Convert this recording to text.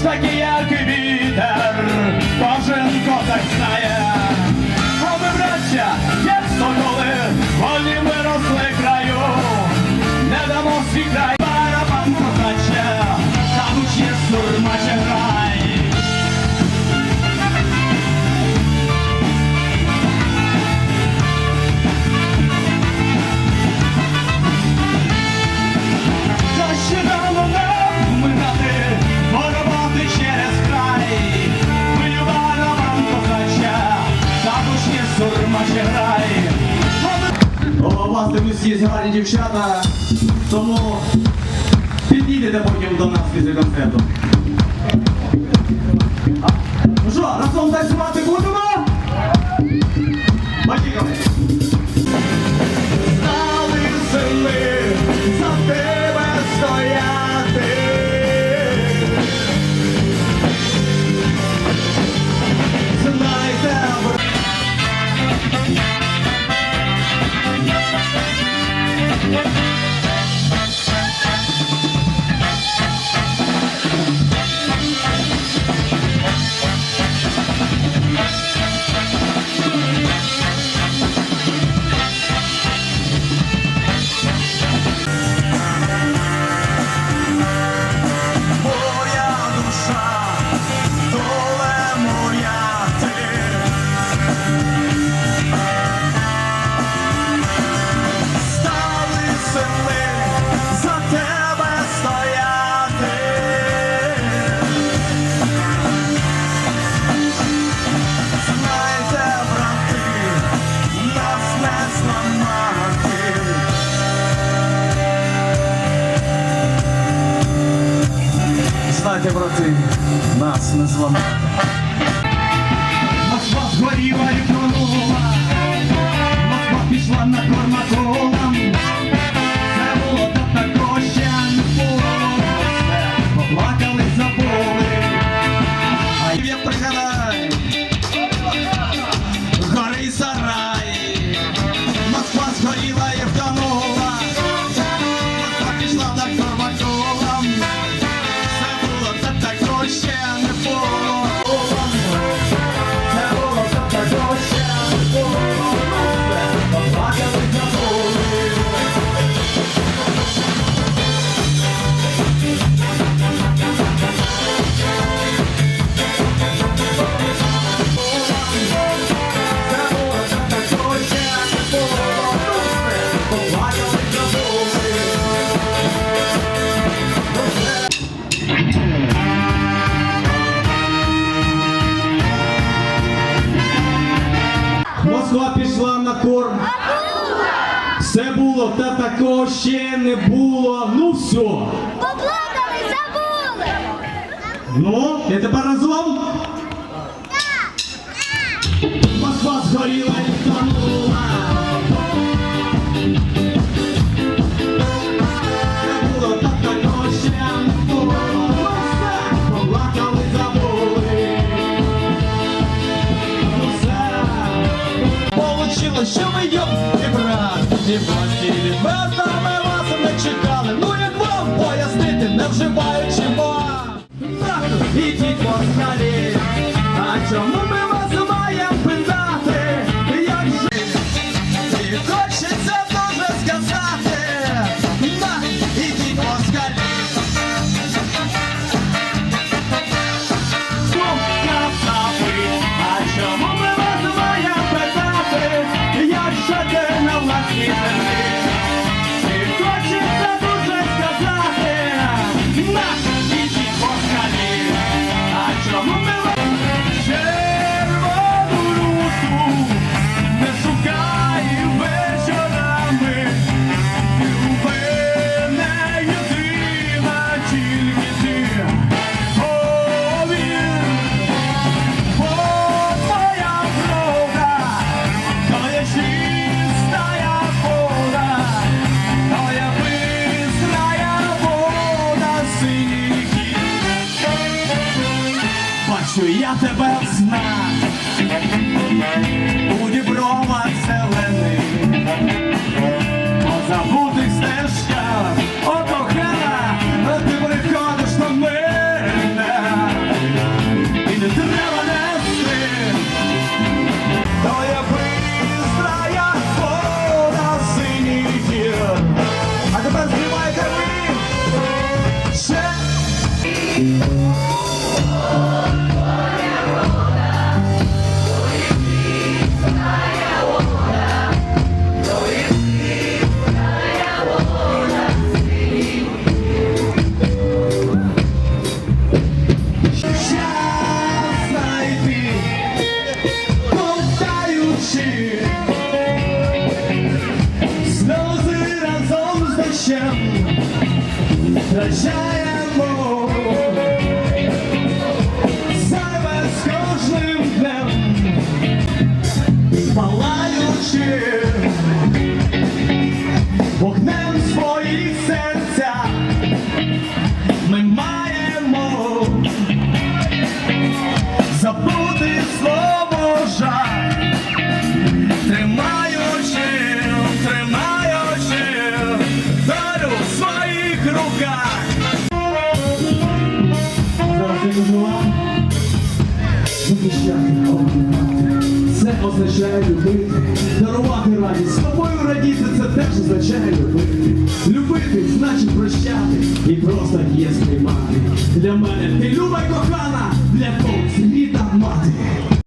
ж таки, як вітер. у вас дивлюсь, є гарні дівчата, тому підійдете потім до нас після концерту. Ну що, разом танцювати будемо? брати, брати, нас не зламати. Москва пішла на корм. Все було, та такого ще не було. Ну все. Поплакали, забули. Ну, і тепер разом. то ще ми йдем і брат, і брат, і ми вас не чекали. Ну як вам пояснити, не вживаючи вас? Нахуй, ідіть москалі, а чому ми що я тебе. Означає любити, дарувати радість. З тобою радіти це теж означає любити. Любити значить прощати і просто є співати.